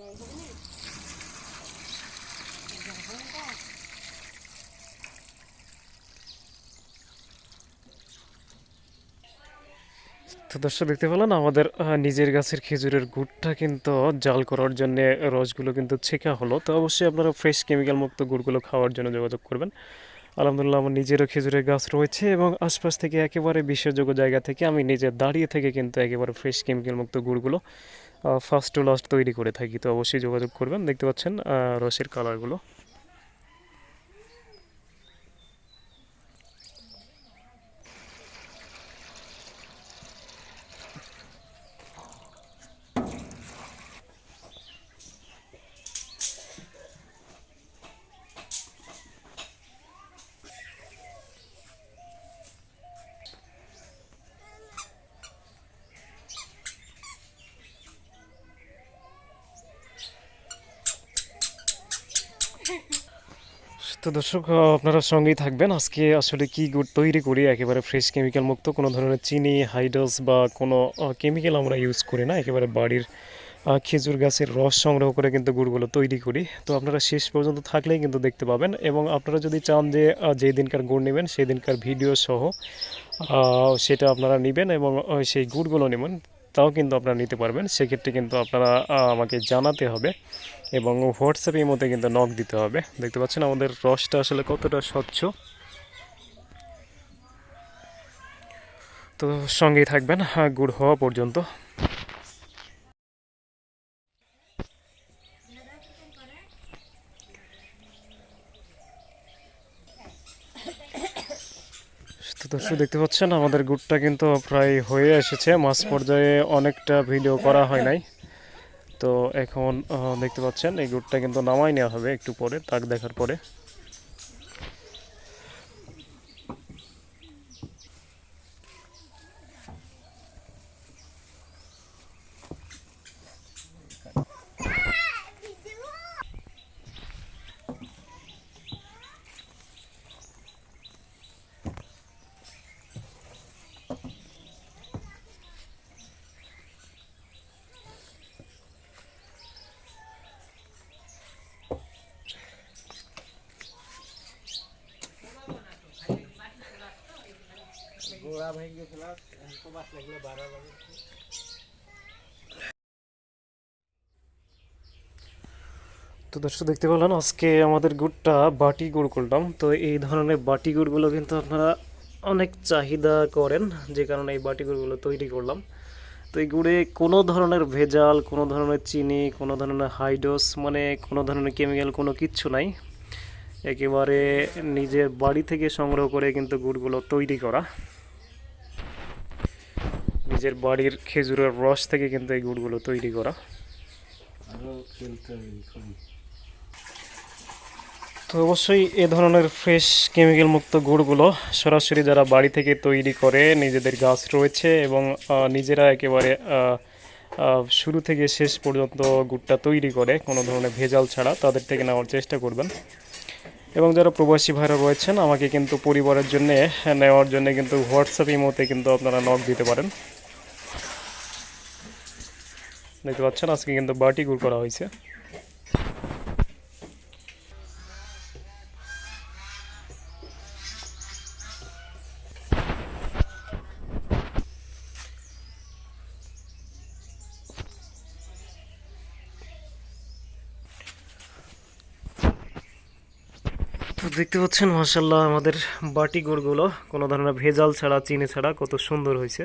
তো দর্শক, দেখতে পেলেন আমাদের নিজের গাছের খেজুরের গুড়টা কিন্তু জাল করার জন্য রসগুলো কিন্তু ছেঁকা হলো। তো অবশ্যই আপনারা ফ্রেশ কেমিক্যাল মুক্ত গুড়গুলো খাওয়ার জন্য যোগাযোগ করবেন। আলহামদুলিল্লাহ, আমার নিজেরও খেজুরের গাছ রয়েছে এবং আশপাশ থেকে একেবারে বিশ্বাসযোগ্য জায়গা থেকে আমি নিজে দাঁড়িয়ে থেকে কিন্তু একেবারে ফ্রেশ কেমিক্যাল মুক্ত গুড়গুলো ফার্স্ট টু লাস্ট তৈরি করে থাকি। তো অবশ্যই যোগাযোগ করবেন। দেখতে পাচ্ছেন রসের কালারগুলো তো দর্শক আপনারা সঙ্গেই থাকবেন। আজকে আসলে কি গুড় তৈরি করি, একেবারে ফ্রেশ কেমিক্যাল মুক্ত, কোনো ধরনের চিনি হাইড্রোস বা কোনো কেমিক্যাল আমরা ইউজ করি না। একেবারে বাড়ির খেজুর গাছের রস সংগ্রহ করে কিন্তু গুড়গুলো তৈরি করি। তো আপনারা শেষ পর্যন্ত থাকলেই কিন্তু দেখতে পাবেন এবং আপনারা যদি চান যে যেই দিনকার গুড় নেবেন সেই দিনকার ভিডিও সহ সেটা আপনারা নেবেন এবং সেই গুড়গুলো নেবেন। তাও কিন্তু আপনারা নিতে পারবেন। সেক্ষেত্রে কিন্তু আপনারা আমাকে জানাতে হবে এবং হোয়াটসঅ্যাপের মধ্যে কিন্তু নখ দিতে হবে। দেখতে পাচ্ছেন আমাদের রসটা আসলে কতটা স্বচ্ছ। তো সঙ্গেই থাকবেন গুড় হওয়া পর্যন্ত। দর্শক দেখতে পাচ্ছেন, আমাদের গুটটা কিন্তু প্রায় হয়ে এসেছে। মাছ পর্যায়ে অনেকটা ভিডিও করা হয় নাই। তো এখন দেখতে পাচ্ছেন, এই গুটটা কিন্তু নামাই নেওয়া হবে একটু পরে, তাক দেখার পরে। তো দর্শক, দেখতে পেলেন, আজকে আমাদের গুড়টা বাটি গুড় করলাম তো এই ধরনের বাটি গুড়গুলো কিন্তু আপনারা অনেক চাহিদা করেন, যে কারণে এই বাটি গুড়গুলো তৈরি করলাম। তো এই গুড়ে কোনো ধরনের ভেজাল, কোনো ধরনের চিনি, কোনো ধরনের হাইড্রোস মানে কোনো ধরনের কেমিক্যাল কোনো কিচ্ছু নাই। একেবারে নিজের বাড়ি থেকে সংগ্রহ করে কিন্তু গুড়গুলো তৈরি করা। নিজের বাড়ির খেজুরের রস থেকে কিন্তু এই গুড়গুলো তৈরি করা। তো অবশ্যই এ ধরনের ফ্রেশ কেমিক্যাল মুক্ত গুড়গুলো সরাসরি যারা বাড়ি থেকে তৈরি করে নিজেদের গাছ রয়েছে এবং নিজেরা একেবারে শুরু থেকে শেষ পর্যন্ত গুড়টা তৈরি করে কোনো ধরনের ভেজাল ছাড়া তাদের থেকে নেওয়ার চেষ্টা করবেন। এবং যারা প্রবাসী ভাইরা রয়েছেন আমাকে কিন্তু পরিবারের জন্য নেওয়ার জন্য কিন্তু হোয়াটসঅ্যাপ ইমোতে কিন্তু আপনারা নক দিতে পারেন। দেখতে পাচ্ছেন, আজকে কিন্তু বাটি গুড় করা হয়েছে। দেখতে পাচ্ছেন মাসাল্লাহ আমাদের বাটি গুড়গুলো কোনো ধরনের ভেজাল ছাড়া, চিনি ছাড়া কত সুন্দর হয়েছে।